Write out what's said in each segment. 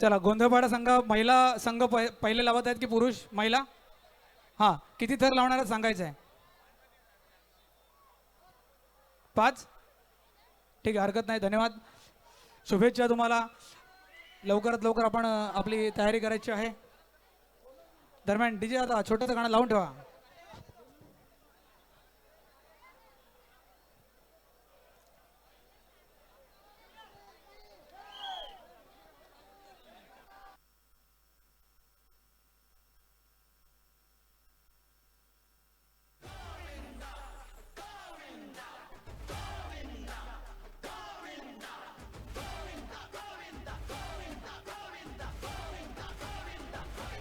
चला गोंधळपाडा संघ महिला संघ पहिले लावत आहेत की पुरुष महिला? हां किती थर लावणार सांगायचं आहे? पाच? ठीक आहे हरकत नाही धन्यवाद. शुभेच्छा तुम्हाला. लवकरात लवकर आपण आपली तयारी करायची आहे. दरम्यान डीजे आता छोटंसं गाणं लावून ठेवा.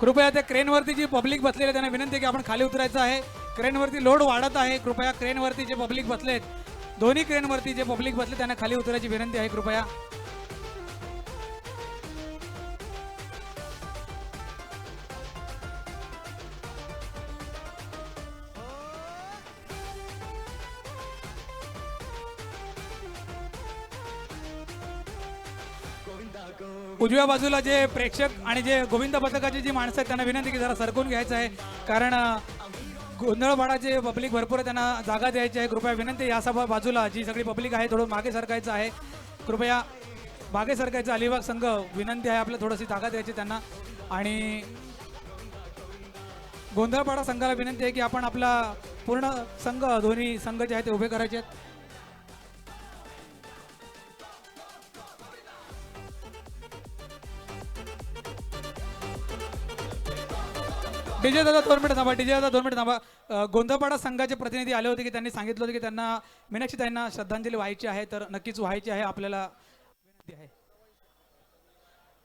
कृपया त्या क्रेनवरती जी पब्लिक बसलेली आहे त्यांना विनंती की आपण खाली उतरायचं आहे. क्रेनवरती लोड वाढत आहे. कृपया क्रेनवरती जे पब्लिक बसलेत दोन्ही क्रेनवरती जे पब्लिक बसले त्यांना खाली उतरायची विनंती आहे. कृपया उजव्या बाजूला जे प्रेक्षक आणि जे गोविंद पथकाची जी माणसं आहेत त्यांना विनंती की जरा सरकून घ्यायचं आहे. कारण अ, गोंधळपाडाचे पब्लिक भरपूर आहे त्यांना जागा द्यायची आहे. कृपया विनंती या सभा बाजूला जी सगळी पब्लिक आहे थोडं मागे सरकायचं आहे. कृपया मागे सरकायचं अलिबाग संघ विनंती आहे आपल्याला थोडीशी जागा द्यायची त्यांना. आणि गोंधळपाडा संघाला विनंती आहे की आपण आपला पूर्ण संघ दोन्ही संघ जे आहेत ते उभे करायचे आहेत. डीजे दादा दोन मिनिट थांबा डीजे दादा दोन मिनिट थांबा. गोंधपाडा गोंधळपाडा संघाचे प्रतिनिधी आले होते की त्यांनी सांगितलं होतं की त्यांना मीनाक्षी त्यांना श्रद्धांजली व्हायची आहे तर नक्कीच व्हायची आहे आपल्याला विनंती आहे.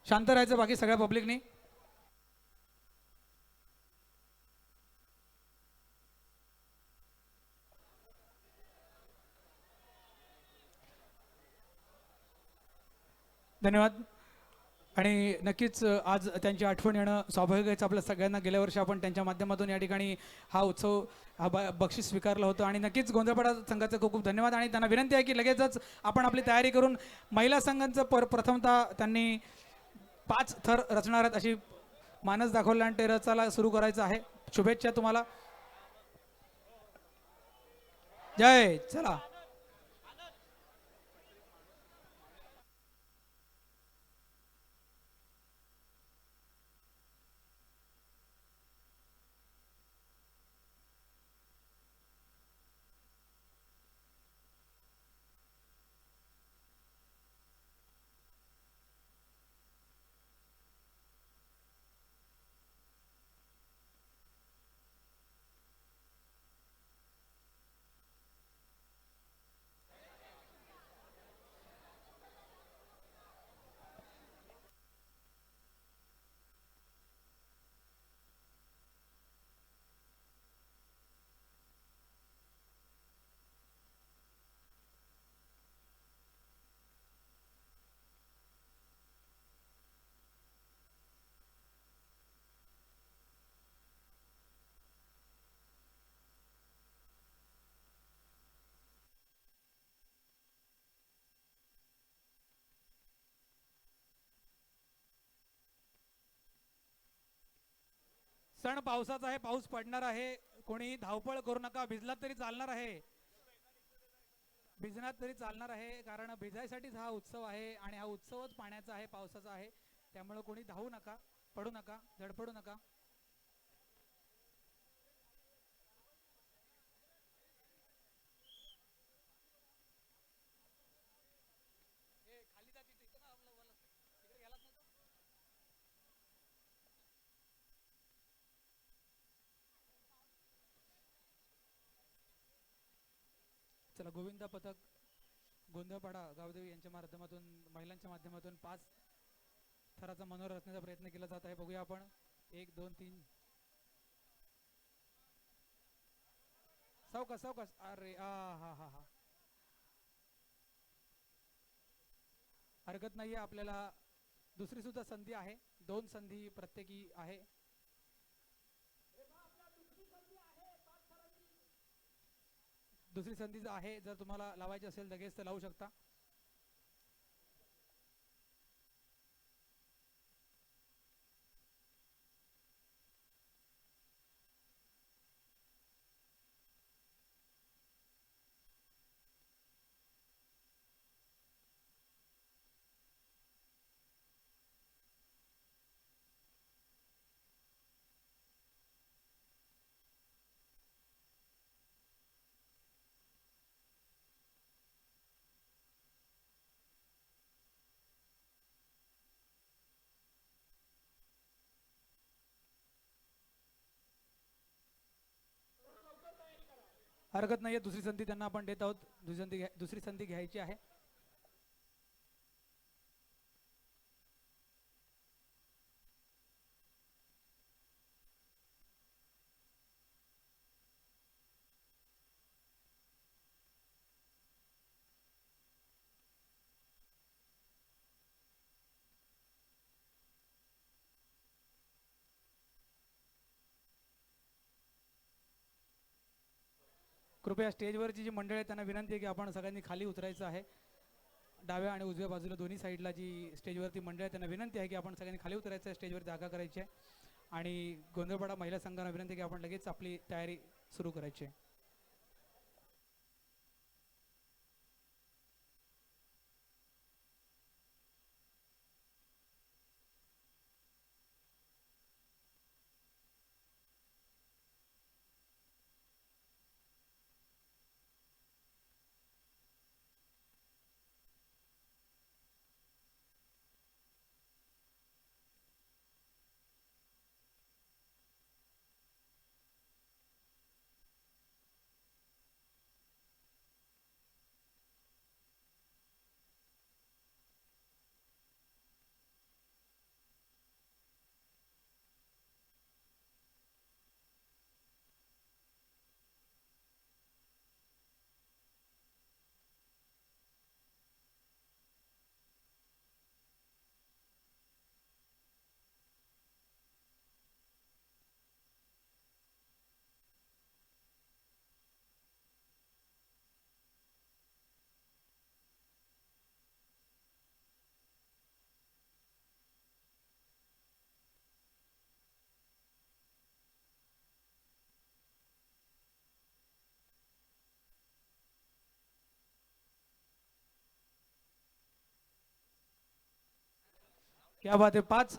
शांत राहायचं बाकी सगळ्या पब्लिकनी. धन्यवाद. आणि नक्कीच आज त्यांची आठवण येणं स्वाभाविकच आपल्या सगळ्यांना गेल्या वर्षी आपण त्यांच्या माध्यमातून या ठिकाणी हा उत्सव हा ब- बक्षीस स्वीकारलं होतं. आणि नक्कीच गोंधळपाडा संघाचं खूप खूप धन्यवाद. आणि त्यांना विनंती आहे की लगेचच आपण आपली तयारी करून महिला संघांचं पर प्रथमतः त्यांनी पाच थर रचणार आहेत अशी मानस दाखवला आणि ते रचायला सुरू करायचं आहे. शुभेच्छा तुम्हाला. जय! चला. सण पावसाचा आहे पाऊस पडणार आहे. कोणी धावपळ करू नका भिजलात तरी चालणार आहे. भिजणार तरी चालणार आहे कारण भिजायसाठीच हा उत्सव आहे आणि हा उत्सवच पाण्याचा आहे पावसाचा आहे. त्यामुळे कोणी धावू नका पडू नका धडपडू नका. गोविंदा पथक गोंधळपाडा गावदेवी यांच्या माध्यमातून महिलांच्या माध्यमातून पाच थराचा मनोहर रचण्याचा प्रयत्न केला जात आहे. बघूया आपण. एक दोन तीन. सावकाश सावकाश. अरे आ हा हा हा. हरकत नाहीये आपल्याला. दुसरी सुद्धा संधी आहे. दोन संधी प्रत्येकी आहे. दुसरी संधी आहे जर तुम्हाला लावायची असेल लगेच तर लावू शकता. हरकत नाही आहे दुसरी संधी त्यांना आपण देत आहोत. दुसरी संधी घ्या- दुसरी संधी घ्यायची आहे. कृपया स्टेजवरची जी मंडळी आहे त्यांना विनंती आहे की आपण सगळ्यांनी खाली उतरायचं आहे. डाव्या आणि उजव्या बाजूला दोन्ही साईडला जी स्टेजवरती मंडळी आहे त्यांना विनंती आहे की आपण सगळ्यांनी खाली उतरायचं आहे स्टेजवर जागा करायची आहे. आणि गोंधळपाडा महिला संघाला विनंती आहे की आपण लगेच आपली तयारी सुरू करायची आहे. या बात आहे पाच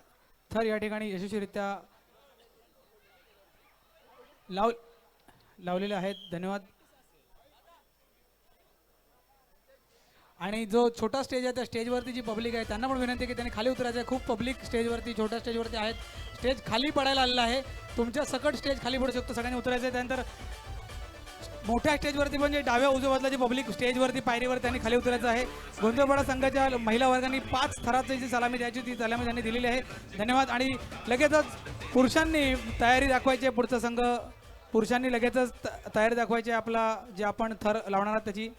थर या ठिकाणी यशस्वीरित्या लाव लावलेले आहेत. धन्यवाद. आणि जो छोटा स्टेज आहे त्या स्टेजवरती जी पब्लिक आहे त्यांना पण विनंती आहे की त्यांनी खाली उतरायचं आहे. खूप पब्लिक स्टेजवरती छोट्या स्टेजवरती आहेत. स्टेज खाली पडायला आलेला आहे. तुमच्या सकट स्टेज खाली पडू शकतो. सगळ्यांनी उतरायचं आहे. त्यानंतर मोठ्या स्टेजवरती म्हणजे डाव्या उजव्या बाजूला जे पब्लिक स्टेजवरती पायरीवर त्यांनी खाली उतरायचं आहे. गोंधळपाडा संघाच्या महिला वर्गाने पाच थराची जी सलामी द्यायची ती सलामी त्यांनी दिलेली आहे. धन्यवाद. आणि लगेचच पुरुषांनी तयारी दाखवायची आहे पुढचा संघ. पुरुषांनी लगेचच तयारी दाखवायची आपला जे आपण थर लावणार आहात त्याची.